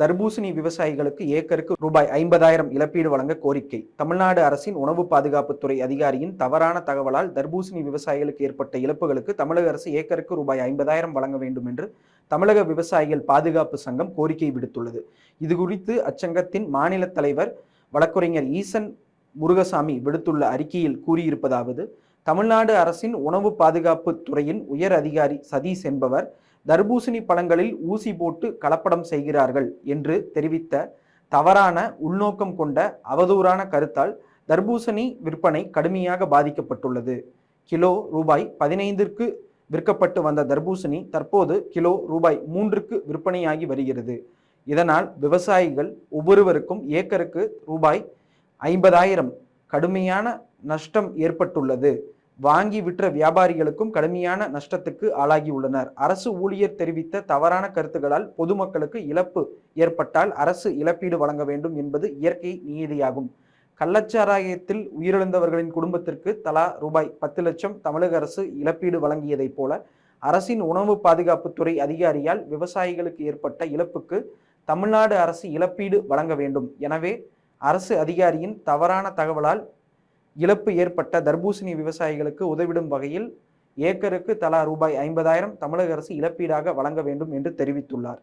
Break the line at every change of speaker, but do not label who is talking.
தர்பூசணி விவசாயிகளுக்கு ஏக்கருக்கு ரூபாய் ஐம்பதாயிரம் இழப்பீடு வழங்க கோரிக்கை. தமிழ்நாடு அரசின் உணவு பாதுகாப்புத்துறை அதிகாரியின் தவறான தகவலால் தர்பூசணி விவசாயிகளுக்கு ஏற்பட்ட இழப்புகளுக்கு தமிழக அரசு ஏக்கருக்கு ரூபாய் ஐம்பதாயிரம் வழங்க வேண்டும் என்று தமிழக விவசாயிகள் பாதுகாப்பு சங்கம் கோரிக்கை விடுத்துள்ளது. இது குறித்து அச்சங்கத்தின் மாநில தலைவர் வழக்குரைஞர் ஈசன் முருகசாமி விடுத்துள்ள அறிக்கையில் கூறியிருப்பதாவது தமிழ்நாடு அரசின் உணவு பாதுகாப்பு துறையின் உயர் அதிகாரி சதீஷ் என்பவர் தர்பூசணி பழங்களில் ஊசி போட்டு கலப்படம் செய்கிறார்கள் என்று தெரிவித்த தவறான உள்நோக்கம் கொண்ட அவதூறான கருத்தால் தர்பூசணி விற்பனை கடுமையாக பாதிக்கப்பட்டுள்ளது. கிலோ ரூபாய் பதினைந்திற்கு விற்கப்பட்டு வந்த தர்பூசணி தற்போது கிலோ ரூபாய் மூன்றுக்கு விற்பனையாகி வருகிறது. இதனால் விவசாயிகள் ஒவ்வொருவருக்கும் ஏக்கருக்கு ரூபாய் ஐம்பதாயிரம் கடுமையான நஷ்டம் ஏற்பட்டுள்ளது. வாங்கி விற்ற வியாபாரிகளுக்கும் கடுமையான நஷ்டத்துக்கு ஆளாகியுள்ளனர் அரசு ஊழியர் தெரிவித்த தவறான கருத்துக்களால் பொதுமக்களுக்கு இழப்பு ஏற்பட்டால் அரசு இழப்பீடு வழங்க வேண்டும் என்பது இயற்கை நீதியாகும். கள்ளச்சாராயத்தில் உயிரிழந்தவர்களின் குடும்பத்திற்கு தலா ரூபாய் பத்து லட்சம் தமிழக அரசு இழப்பீடு வழங்கியதைப் போல அரசின் உணவு பாதுகாப்புத்துறை அதிகாரியால் விவசாயிகளுக்கு ஏற்பட்ட இழப்புக்கு தமிழ்நாடு அரசு இழப்பீடு வழங்க வேண்டும். எனவே அரசு அதிகாரியின் தவறான தகவலால் இழப்பு ஏற்பட்ட தர்பூசணி விவசாயிகளுக்கு உதவிடும் வகையில் ஏக்கருக்கு தலா ரூபாய் ஐம்பதாயிரம் தமிழக அரசு இழப்பீடாக வழங்க வேண்டும் என்று தெரிவித்துள்ளார்.